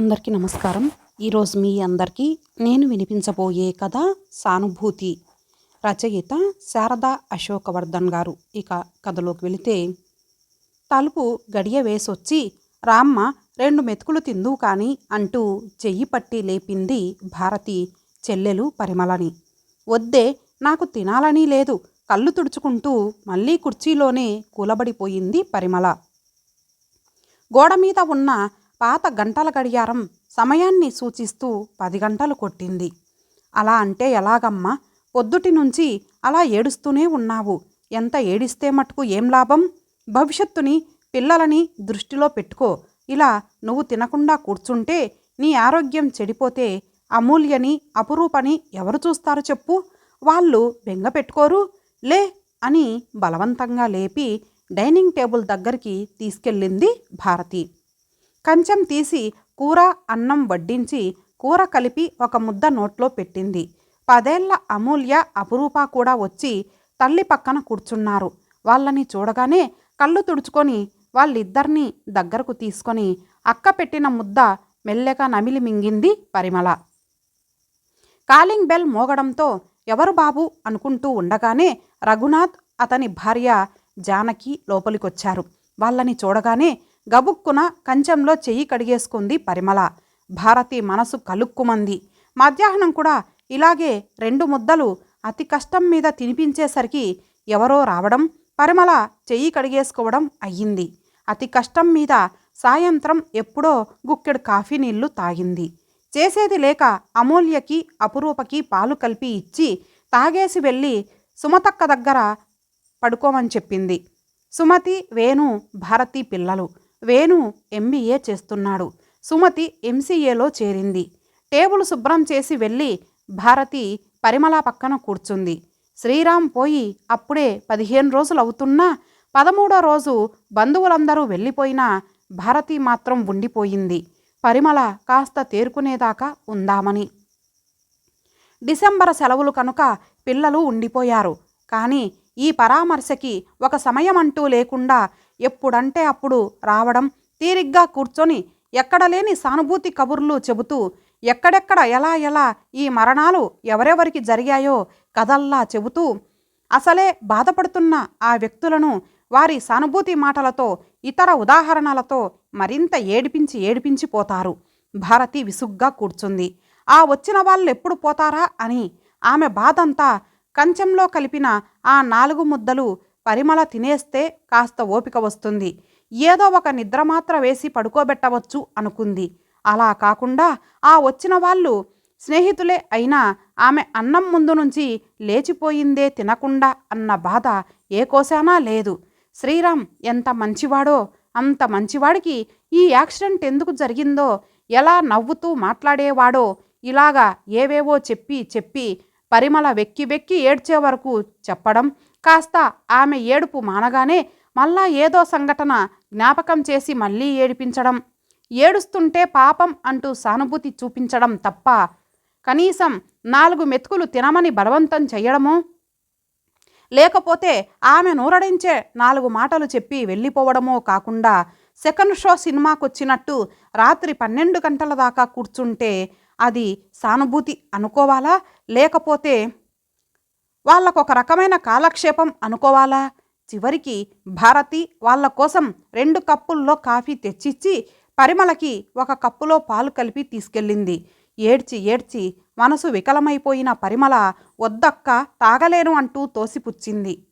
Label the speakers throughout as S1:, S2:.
S1: అందరికీ నమస్కారం. ఈరోజు మీ అందరికీ నేను వినిపించబోయే కథ సానుభూతి. రచయిత శారదా అశోకవర్ధన్ గారు. ఇక కథలోకి వెళితే తలుపు గడియ వేసొచ్చి రామ్మ రెండు మెతుకులు తిందువు కానీ అంటూ చెయ్యి పట్టి లేపింది భారతి చెల్లెలు పరిమళని. వద్దే నాకు తినాలని లేదు. కళ్ళు తుడుచుకుంటూ మళ్ళీ కుర్చీలోనే కూలబడిపోయింది పరిమళ. గోడ మీద ఉన్న పాత గంటల గడియారం సమయాన్ని సూచిస్తూ పది గంటలు కొట్టింది. అలా అంటే ఎలాగమ్మా? పొద్దుటి నుంచి అలా ఏడుస్తూనే ఉన్నావు. ఎంత ఏడిస్తే మటుకు ఏం లాభం? భవిష్యత్తుని పిల్లలని దృష్టిలో పెట్టుకో. ఇలా నువ్వు తినకుండా కూర్చుంటే నీ ఆరోగ్యం చెడిపోతే అమూల్యని అపురూపని ఎవరు చూస్తారు చెప్పు? వాళ్ళు బెంగ పెట్టుకోరు? లే అని బలవంతంగా లేపి డైనింగ్ టేబుల్ దగ్గరికి తీసుకెళ్ళింది భారతి. కంచం తీసి కూర అన్నం వడ్డించి కూర కలిపి ఒక ముద్ద నోట్లో పెట్టింది. పదేళ్ళ అమూల్య అపురూప కూడా వచ్చి తల్లి పక్కన కూర్చున్నారు. వాళ్ళని చూడగానే కళ్ళు తుడుచుకొని వాళ్ళిద్దరినీ దగ్గరకు తీసుకొని అక్క పెట్టిన ముద్ద మెల్లగా నమిలి మింగింది పరిమళ. కాలింగ్ బెల్ మోగడంతో ఎవరు బాబు అనుకుంటూ ఉండగానే రఘునాథ్ అతని భార్య జానకి లోపలికొచ్చారు. వాళ్ళని చూడగానే గబుక్కున కంచంలో చెయ్యి కడిగేసుకుంది పరిమళ. భారతి మనసు కలుక్కుమంది. మధ్యాహ్నం కూడా ఇలాగే రెండు ముద్దలు అతి కష్టం మీద తినిపించేసరికి ఎవరో రావడం పరిమళ చెయ్యి కడిగేసుకోవడం అయ్యింది. అతి కష్టం మీద సాయంత్రం ఎప్పుడో గుక్కెడు కాఫీ నీళ్ళు తాగింది. చేసేది లేక అమూల్యకి అపురూపకి పాలు కలిపి ఇచ్చి తాగేసి వెళ్ళి సుమతక్క దగ్గర పడుకోమని చెప్పింది. సుమతి వేణు భారతి పిల్లలు. వేణు ఎంబీఏ చేస్తున్నాడు. సుమతి ఎంసీఏలో చేరింది. టేబుల్ శుభ్రం చేసి వెళ్ళి భారతి పరిమళ పక్కన కూర్చుంది. శ్రీరామ్ పోయి అప్పుడే పదిహేను రోజులు అవుతున్నా పదమూడో రోజు బంధువులందరూ వెళ్ళిపోయినా భారతి మాత్రం ఉండిపోయింది. పరిమళ కాస్త తేరుకునేదాకా ఉందామని. డిసెంబర్ సెలవులు కనుక పిల్లలు ఉండిపోయారు. కానీ ఈ పరామర్శకి ఒక సమయం అంటూ లేకుండా ఎప్పుడంటే అప్పుడు రావడం తీరిగ్గా కూర్చొని ఎక్కడ లేని సానుభూతి కబుర్లు చెబుతూ ఎక్కడెక్కడ ఎలా ఎలా ఈ మరణాలు ఎవరెవరికి జరిగాయో కథల్లా చెబుతూ అసలే బాధపడుతున్న ఆ వ్యక్తులను వారి సానుభూతి మాటలతో ఇతర ఉదాహరణలతో మరింత ఏడిపించి ఏడిపించిపోతారు భారతి విసుగ్గా కూర్చుంది. ఆ వచ్చిన వాళ్ళు ఎప్పుడు పోతారా అని ఆమె బాధంతా కంచంలో కలిపిన ఆ నాలుగు ముద్దలు పరిమళ తినేస్తే కాస్త ఓపిక వస్తుంది. ఏదో ఒక నిద్రమాత్ర వేసి పడుకోబెట్టవచ్చు అనుకుంది. అలా కాకుండా ఆ వచ్చిన వాళ్ళు స్నేహితులే అయినా ఆమె అన్నం ముందు నుంచి లేచిపోయిందే తినకుండా అన్న బాధ ఏ కోశానా లేదు. శ్రీరామ్ ఎంత మంచివాడో అంత మంచివాడికి ఈ యాక్సిడెంట్ ఎందుకు జరిగిందో ఎలా నవ్వుతూ మాట్లాడేవాడో ఇలాగా ఏవేవో చెప్పి చెప్పి పరిమళ వెక్కి వెక్కి ఏడ్చే వరకు చెప్పడం కాస్త ఆమె ఏడుపు మానగానే మళ్ళా ఏదో సంఘటన జ్ఞాపకం చేసి మళ్ళీ ఏడిపించడం. ఏడుస్తుంటే పాపం అంటూ సానుభూతి చూపించడం తప్ప కనీసం నాలుగు మెతుకులు తినమని బలవంతం చేయడము లేకపోతే ఆమె నూరడించే నాలుగు మాటలు చెప్పి వెళ్ళిపోవడమో కాకుండా సెకండ్ షో సినిమాకొచ్చినట్టు రాత్రి పన్నెండు గంటల దాకా కూర్చుంటే అది సానుభూతి అనుకోవాలా? లేకపోతే వాళ్ళకొక రకమైన కాలక్షేపం అనుకోవాలా? చివరికి భారతి వాళ్ళ కోసం రెండు కప్పుల్లో కాఫీ తెచ్చిచ్చి పరిమళకి ఒక కప్పులో పాలు కలిపి తీసుకెళ్ళింది. ఏడ్చి ఏడ్చి మనసు వికలమైపోయిన పరిమళ వద్దక్క తాగలేను అంటూ తోసిపుచ్చింది.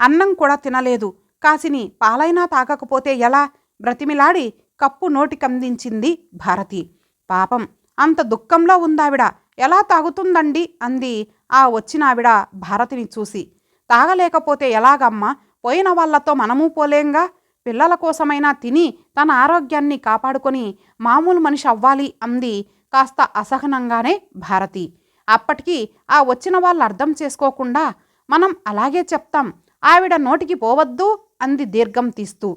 S1: అన్నం కూడా తినలేదు. కాసిని పాలైనా తాగకపోతే ఎలా? బ్రతిమిలాడి కప్పు నోటికందించింది భారతి. పాపం అంత దుఃఖంలో ఉందావిడ. ఎలా తాగుతుందండి? అంది. ఆ వచ్చిన ఆవిడ భారతిని చూసి. తాగలేకపోతే ఎలాగమ్మా? పోయిన వాళ్ళతో మనము పోలేంగా? పిల్లల కోసమైనా తిని తన ఆరోగ్యాన్ని కాపాడుకొని మామూలు మనిషి అవ్వాలి అంది కాస్త అసహనంగానే భారతి. అప్పటికి ఆ వచ్చిన వాళ్ళు అర్థం చేసుకోకుండా మనం అలాగే చెప్తాం. ఆవిడ నోటికి పోవద్దు అంది దీర్ఘం తీస్తూ.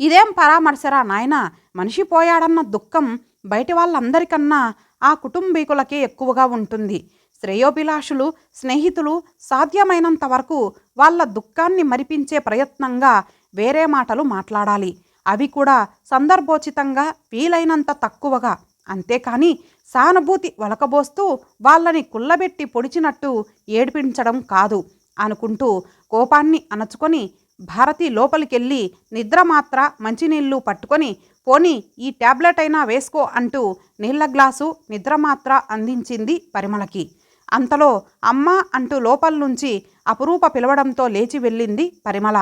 S1: ఇదేం పరామర్శరా నాయనా? మనిషి పోయాడన్న దుఃఖం బయటి వాళ్ళందరికన్నా ఆ కుటుంబీకులకే ఎక్కువగా ఉంటుంది. శ్రేయోభిలాషులు స్నేహితులు సాధ్యమైనంత వరకు వాళ్ళ దుఃఖాన్ని మరిపించే ప్రయత్నంగా వేరే మాటలు మాట్లాడాలి. అవి కూడా సందర్భోచితంగా వీలైనంత తక్కువగా. అంతేకాని సానుభూతి వలకబోస్తూ వాళ్ళని కుల్లబెట్టి పొడిచినట్టు ఏడిపించడం కాదు అనుకుంటూ కోపాన్ని అణచుకొని భారతి లోపలికెళ్ళి నిద్ర మాత్ర మంచినీళ్ళు పట్టుకొని పోని ఈ ట్యాబ్లెట్ అయినా వేసుకో అంటూ నీళ్ళ గ్లాసు నిద్ర మాత్ర అందించింది పరిమళకి. అంతలో అమ్మ అంటూ లోపల నుంచి అపురూప పిలవడంతో లేచి వెళ్ళింది పరిమళ.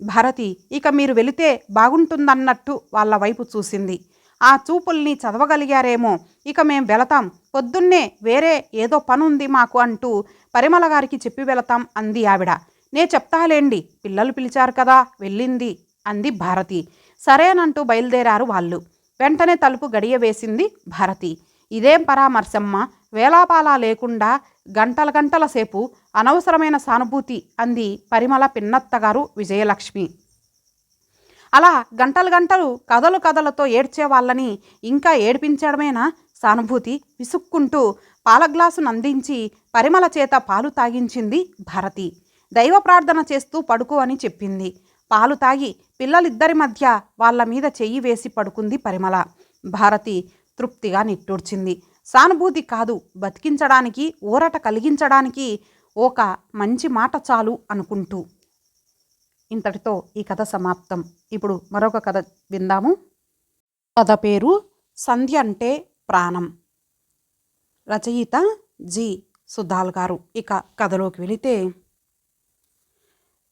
S1: భారతి ఇక మీరు వెళితే బాగుంటుందన్నట్టు వాళ్ళ వైపు చూసింది. ఆ చూపుల్ని చదవగలిగారేమో ఇక మేం వెళతాం పొద్దున్నే వేరే ఏదో పనుంది మాకు అంటూ పరిమళ గారికి చెప్పి వెళతాం అంది ఆవిడ. నే చెప్తాలేండి. పిల్లలు పిలిచారు కదా వెళ్ళింది అంది భారతి. సరేనంటూ బయలుదేరారు వాళ్ళు. వెంటనే తలుపు గడియ వేసింది భారతి. ఇదేం పరామర్శమ్మ? వేలాపాలా లేకుండా గంటల గంటల సేపు అనవసరమైన సానుభూతి అంది పరిమళ పిన్నత్తగారు విజయలక్ష్మి. అలా గంటలు గంటలు కథలు కథలతో ఏడ్చే వాళ్ళని ఇంకా ఏడిపించడమేనా? సానుభూతి విసుక్కుంటూ పాల గ్లాసును అందించి పరిమళ చేత పాలు తాగించింది భారతి. దైవ ప్రార్థన చేస్తూ పడుకో అని చెప్పింది. పాలు తాగి పిల్లలిద్దరి మధ్య వాళ్ళ మీద చెయ్యి వేసి పడుకుంది పరిమళ. భారతి తృప్తిగా నిట్టూర్చింది. సానుభూతి కాదు బతికించడానికి ఊరట కలిగించడానికి ఒక మంచి మాట చాలు అనుకుంటూ. ఇంతటితో ఈ కథ సమాప్తం. ఇప్పుడు మరొక కథ విందాము. కథ పేరు సంధ్య అంటే ప్రాణం. రచయిత జి సుధాల్ గారు. ఇక కథలోకి వెళితే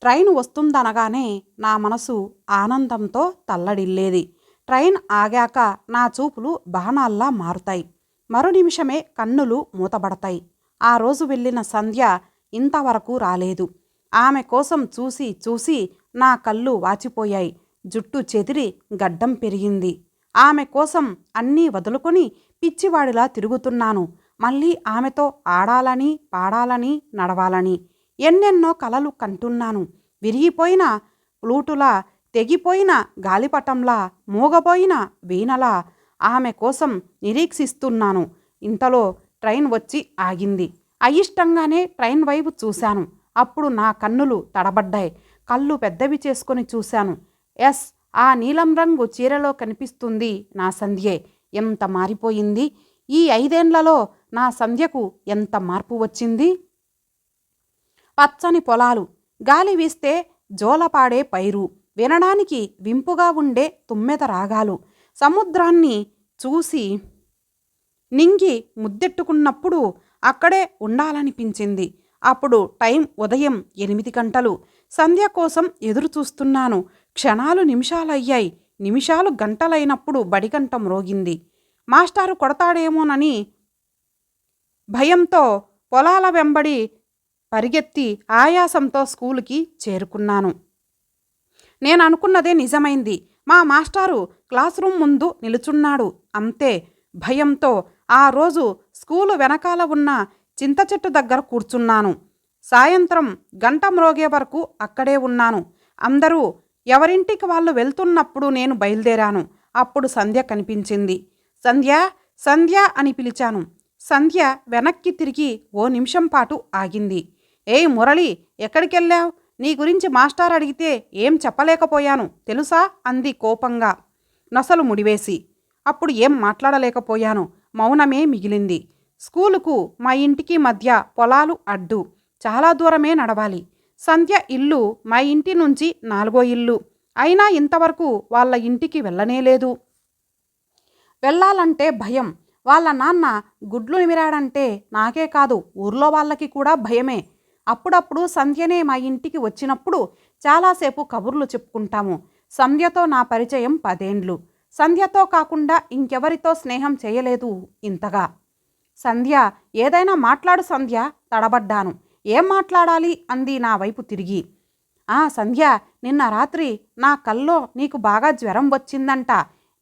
S1: ట్రైన్ వస్తుందనగానే నా మనసు ఆనందంతో తల్లడిల్లేది. ట్రైన్ ఆగాక నా చూపులు బాణాల్లా మారుతాయి. మరు నిమిషమే కన్నులు మూతబడతాయి. ఆ రోజు వెళ్ళిన సంధ్య ఇంతవరకు రాలేదు. ఆమె కోసం చూసి చూసి నా కళ్ళు వాచిపోయాయి. జుట్టు చెదిరి గడ్డం పెరిగింది. ఆమె కోసం అన్నీ వదులుకొని పిచ్చివాడిలా తిరుగుతున్నాను. మళ్ళీ ఆమెతో ఆడాలని పాడాలని నడవాలని ఎన్నెన్నో కలలు కంటున్నాను. విరిగిపోయిన ప్లూటులా తెగిపోయిన గాలిపటంలా మూగపోయిన వీణలా ఆమె కోసం నిరీక్షిస్తున్నాను. ఇంతలో ట్రైన్ వచ్చి ఆగింది. అయిష్టంగానే ట్రైన్ వైపు చూశాను. అప్పుడు నా కన్నులు తడబడ్డాయి. కళ్ళు పెద్దవి చేసుకొని చూశాను. ఎస్ ఆ నీలం రంగు చీరలో కనిపిస్తుంది నా సంధ్యే. ఎంత మారిపోయింది? ఈ ఐదేండ్లలో నా సంధ్యకు ఎంత మార్పు వచ్చింది? పచ్చని పొలాలు. గాలి వీస్తే జోలపాడే పైరు. వినడానికి వింపుగా ఉండే తుమ్మెద రాగాలు. సముద్రాన్ని చూసి నింగి ముద్దెట్టుకున్నప్పుడు అక్కడే ఉండాలనిపించింది. అప్పుడు టైం ఉదయం ఎనిమిది గంటలు. సంధ్య కోసం ఎదురుచూస్తున్నాను. క్షణాలు నిమిషాలయ్యాయి. నిమిషాలు గంటలైనప్పుడు బడిగంట మ్రోగింది మాస్టారు కొడతాడేమోనని భయంతో పొలాల వెంబడి పరిగెత్తి ఆయాసంతో స్కూలుకి చేరుకున్నాను. నేను అనుకున్నదే నిజమైంది. మా మాస్టారు క్లాస్ రూమ్ ముందు నిలుచున్నాడు. అంతే. భయంతో ఆ రోజు స్కూలు వెనకాల ఉన్న చింత చెట్టు దగ్గర కూర్చున్నాను. సాయంత్రం గంట మ్రోగే వరకు అక్కడే ఉన్నాను. అందరూ ఎవరింటికి వాళ్ళు వెళ్తున్నప్పుడు నేను బయలుదేరాను. అప్పుడు సంధ్య కనిపించింది. సంధ్య సంధ్య అని పిలిచాను. సంధ్య వెనక్కి తిరిగి ఓ నిమిషం పాటు ఆగింది. ఏయ్ మురళి ఎక్కడికెళ్ళావు? నీ గురించి మాస్టార్ అడిగితే ఏం చెప్పలేకపోయాను తెలుసా? అంది కోపంగా. నొసలు ముడివేసి. అప్పుడు ఏం మాట్లాడలేకపోయాను మౌనమే మిగిలింది. స్కూలుకు మా ఇంటికి మధ్య పొలాలు అడ్డు చాలా దూరమే నడవాలి. సంధ్య ఇల్లు మా ఇంటి నుంచి నాలుగో ఇల్లు. అయినా ఇంతవరకు వాళ్ళ ఇంటికి వెళ్ళనేలేదు వెళ్ళాలంటే భయం. వాళ్ళ నాన్న గుడ్లు నిమిరాడంటే నాకే కాదు ఊర్లో వాళ్ళకి కూడా భయమే. అప్పుడప్పుడు సంధ్యనే మా ఇంటికి వచ్చినప్పుడు చాలాసేపు కబుర్లు చెప్పుకుంటాము. సంధ్యతో నా పరిచయం పదేండ్లు. సంధ్యతో కాకుండా ఇంకెవరితో స్నేహం చేయలేదు ఇంతగా. సంధ్య ఏదైనా మాట్లాడు సంధ్య తడబడ్డాను. ఏం మాట్లాడాలి? అంది నా వైపు తిరిగి. ఆ సంధ్య నిన్న రాత్రి నా కల్లో నీకు బాగా జ్వరం వచ్చిందంట.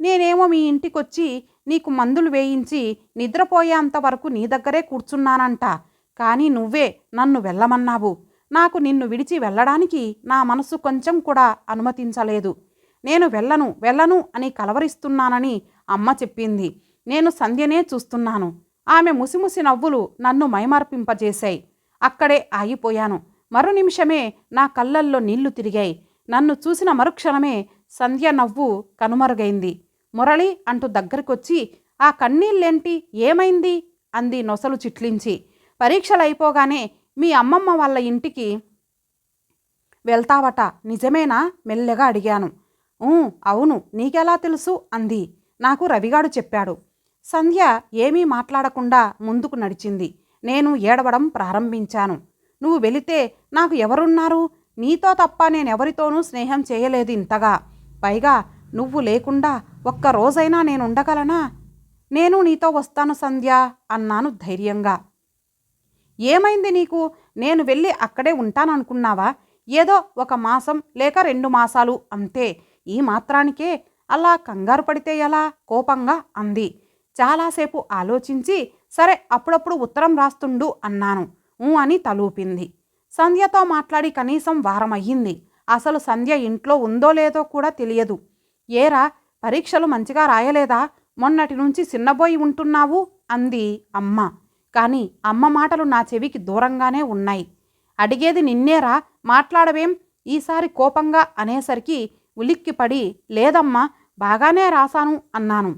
S1: నేనేమో మీ ఇంటికొచ్చి నీకు మందులు వేయించి నిద్రపోయేంత వరకు నీ దగ్గరే కూర్చున్నానంట. కానీ నువ్వే నన్ను వెళ్ళమన్నావు. నాకు నిన్ను విడిచి వెళ్ళడానికి నా మనసు కొంచెం కూడా అనుమతించలేదు. నేను వెళ్ళను వెళ్ళను అని కలవరిస్తున్నానని అమ్మ చెప్పింది. నేను సంధ్యనే చూస్తున్నాను. ఆమె ముసిముసి నవ్వులు నన్ను మైమర్పింపజేశాయి. అక్కడే ఆగిపోయాను. మరు నిమిషమే నా కళ్ళల్లో నీళ్ళు తిరిగాయి. నన్ను చూసిన మరుక్షణమే సంధ్య నవ్వు కనుమరుగైంది. మురళి అంటూ దగ్గరికొచ్చి ఆ కన్నీళ్ళేంటి? ఏమైంది? అంది నొసలు చిట్లించి. పరీక్షలు అయిపోగానే మీ అమ్మమ్మ వాళ్ళ ఇంటికి వెళ్తావట. నిజమేనా? మెల్లగా అడిగాను. అవును. నీకెలా తెలుసు? అంది. నాకు రవిగాడు చెప్పాడు. సంధ్య ఏమీ మాట్లాడకుండా ముందుకు నడిచింది. నేను ఏడవడం ప్రారంభించాను. నువ్వు వెళితే నాకు ఎవరున్నారు? నీతో తప్ప నేనెవరితోనూ స్నేహం చేయలేదు ఇంతగా. పైగా నువ్వు లేకుండా ఒక్క రోజైనా నేను ఉండగలనా నేను నీతో వస్తాను సంధ్య అన్నాను ధైర్యంగా. ఏమైంది నీకు? నేను వెళ్ళి అక్కడే ఉంటాననుకున్నావా? ఏదో ఒక మాసం లేక రెండు మాసాలు అంతే. ఈ మాత్రానికే అలా కంగారు పడితే ఎలా? కోపంగా అంది. చాలాసేపు ఆలోచించి సరే అప్పుడప్పుడు ఉత్తరం రాస్తుండు అన్నాను. ఊ అని తలూపింది. సంధ్యతో మాట్లాడి కనీసం వారం అయ్యింది అసలు సంధ్య ఇంట్లో ఉందో లేదో కూడా తెలియదు. ఏరా పరీక్షలు మంచిగా రాయలేదా? మొన్నటి నుంచి సిన్నబోయి ఉంటున్నావు? అంది అమ్మ. కానీ అమ్మ మాటలు నా చెవికి దూరంగానే ఉన్నాయి. అడిగేది నిన్నేరా? మాట్లాడవేం? ఈసారి కోపంగా అనేసరికి ఉలిక్కిపడి లేదమ్మా బాగానే రాశాను అన్నాను.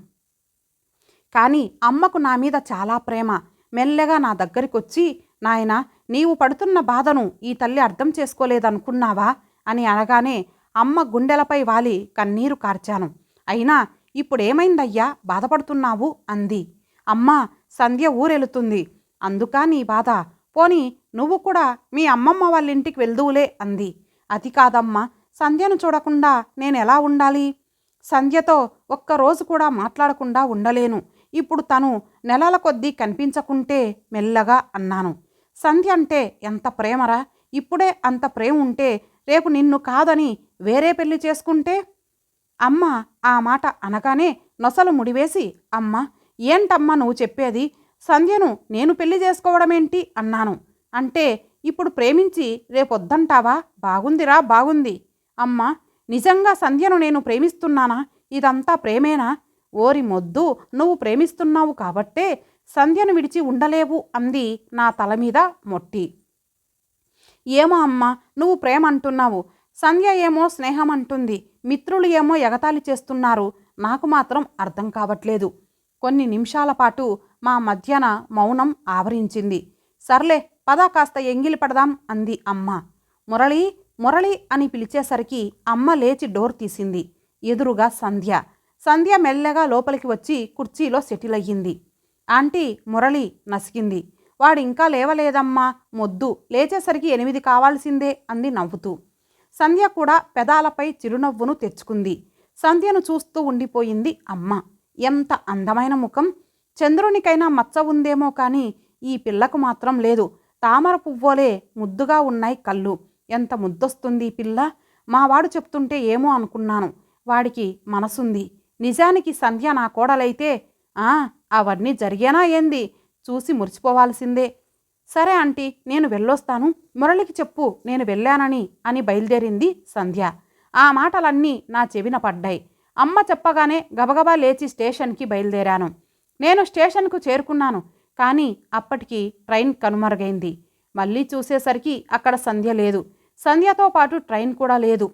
S1: కానీ అమ్మకు నా మీద చాలా ప్రేమ. మెల్లగా నా దగ్గరికొచ్చి నాయన నీవు పడుతున్న బాధను ఈ తల్లి అర్థం చేసుకోలేదనుకున్నావా? అని అనగానే అమ్మ గుండెలపై వాలి కన్నీరు కార్చాను. అయినా ఇప్పుడేమైందయ్యా? బాధపడుతున్నావు? అంది. అమ్మ సంధ్య ఊరెళుతుంది. అందుకా నీ బాధ. పోని నువ్వు కూడా మీ అమ్మమ్మ వాళ్ళ ఇంటికి వెళ్దువులే అంది. అది కాదమ్మా. సంధ్యను చూడకుండా నేనెలా ఉండాలి? సంధ్యతో ఒక్కరోజు కూడా మాట్లాడకుండా ఉండలేను. ఇప్పుడు తను నెలల కొద్దీ కనిపించకుంటే మెల్లగా అన్నాను. సంధ్య అంటే ఎంత ప్రేమరా? ఇప్పుడే అంత ప్రేమ ఉంటే రేపు నిన్ను కాదని వేరే పెళ్ళి చేసుకుంటే? అమ్మ ఆ మాట అనగానే నొసలు ముడివేసి అమ్మ ఏంటమ్మా నువ్వు చెప్పేది? సంధ్యను నేను పెళ్ళి చేసుకోవడమేంటి? అన్నాను. అంటే ఇప్పుడు ప్రేమించి రేపొద్దంటావా? బాగుందిరా బాగుంది. అమ్మ నిజంగా సంధ్యను నేను ప్రేమిస్తున్నానా? ఇదంతా ప్రేమేనా? ఓరి మొద్దు నువ్వు ప్రేమిస్తున్నావు కాబట్టే సంధ్యను విడిచి ఉండలేవు అంది నా తల మీద మొట్టి. ఏమో అమ్మా నువ్వు ప్రేమ అంటున్నావు సంధ్య ఏమో స్నేహం అంటుంది మిత్రులు ఏమో ఎగతాళి చేస్తున్నారు. నాకు మాత్రం అర్థం కావట్లేదు. కొన్ని నిమిషాల పాటు మా మధ్యన మౌనం ఆవరించింది. సర్లే పద కాస్త ఎంగిలి పడదాం అంది అమ్మ. మురళి మురళి అని పిలిచేసరికి అమ్మ లేచి డోర్ తీసింది. ఎదురుగా సంధ్య. సంధ్య మెల్లగా లోపలికి వచ్చి కుర్చీలో సెటిల్ అయ్యింది. ఆంటీ మురళి నసికింది వాడు ఇంకా లేవలేదమ్మా మొద్దు. లేచేసరికి ఎనిమిది కావాల్సిందే అంది నవ్వుతూ. సంధ్య కూడా పెదాలపై చిరునవ్వును తెచ్చుకుంది. సంధ్యను చూస్తూ ఉండిపోయింది అమ్మ. ఎంత అందమైన ముఖం. చంద్రునికైనా మచ్చ ఉందేమో కానీ ఈ పిల్లకు మాత్రం లేదు. తామర పువ్వులే ముద్దుగా ఉన్నాయి కళ్ళు. ఎంత ముద్దొస్తుంది ఈ పిల్ల? మావాడు చెప్తుంటే ఏమో అనుకున్నాను. వాడికి మనసుంది. నిజానికి సంధ్య నా కోడలైతే ఆ అవన్నీ జరిగేనా ఏంది? చూసి మురిచిపోవాల్సిందే సరే ఆంటీ నేను వెళ్ళొస్తాను. మురళికి చెప్పు నేను వెళ్ళానని అని బయలుదేరింది సంధ్య. ఆ మాటలన్నీ నా చెవిన పడ్డాయి. అమ్మ చెప్పగానే గబగబా లేచి స్టేషన్కి బయలుదేరాను. నేను స్టేషన్కు చేరుకున్నాను కానీ అప్పటికి ట్రైన్ కనుమరుగైంది. మళ్ళీ చూసేసరికి అక్కడ సంధ్య లేదు. సంధ్యతో పాటు ట్రైన్ కూడా లేదు.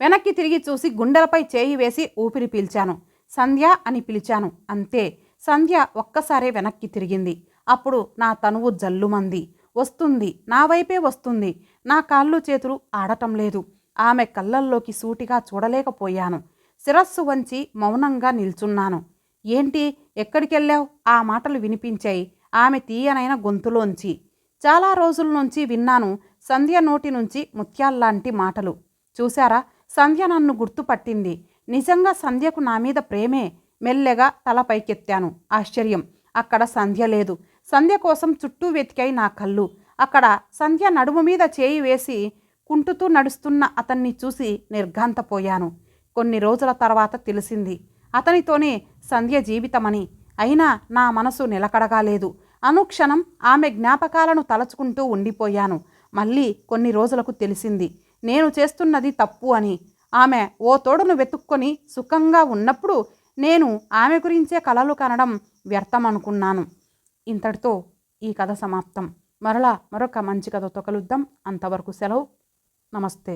S1: వెనక్కి తిరిగి చూసి గుండెలపై చేయి వేసి ఊపిరి పీల్చాను. సంధ్య అని పిలిచాను. అంతే. సంధ్య ఒక్కసారే వెనక్కి తిరిగింది. అప్పుడు నా తనువు జల్లుమంది. వస్తుంది. నా వైపే వస్తుంది. నా కాళ్ళు చేతులు ఆడటం లేదు. ఆమె కళ్ళల్లోకి సూటిగా చూడలేకపోయాను. శిరస్సు వంచి మౌనంగా నిల్చున్నాను. ఏంటి? ఎక్కడికెళ్ళావు? ఆ మాటలు వినిపించాయి. ఆమె తీయనైన గొంతులోంచి. చాలా రోజుల నుంచి విన్నాను సంధ్య నోటి నుంచి ముత్యాల్లాంటి మాటలు. చూశారా? సంధ్య నన్ను గుర్తుపట్టింది. నిజంగా సంధ్యకు నా మీద ప్రేమే? మెల్లెగా తల పైకెత్తాను. ఆశ్చర్యం. అక్కడ సంధ్య లేదు. సంధ్య కోసం చుట్టూ వెతికాయి నా కళ్ళు. అక్కడ సంధ్య నడుము మీద చేయి వేసి కుంటుతూ నడుస్తున్న అతన్ని చూసి నిర్ఘాంతపోయాను. కొన్ని రోజుల తర్వాత తెలిసింది. అతనితోనే సంధ్య జీవితమని. అయినా నా మనసు నిలకడగా లేదు అనుక్షణం ఆమె జ్ఞాపకాలను తలచుకుంటూ ఉండిపోయాను. మళ్ళీ కొన్ని రోజులకు తెలిసింది. నేను చేస్తున్నది తప్పు అని. ఆమె ఓ తోడును వెతుక్కొని సుఖంగా ఉన్నప్పుడు నేను ఆమె గురించే కలలు కనడం వ్యర్థం అనుకున్నాను ఇంతటితో ఈ కథ సమాప్తం. మరలా మరొక మంచి కథతో కలుద్దాం. అంతవరకు సెలవు. నమస్తే.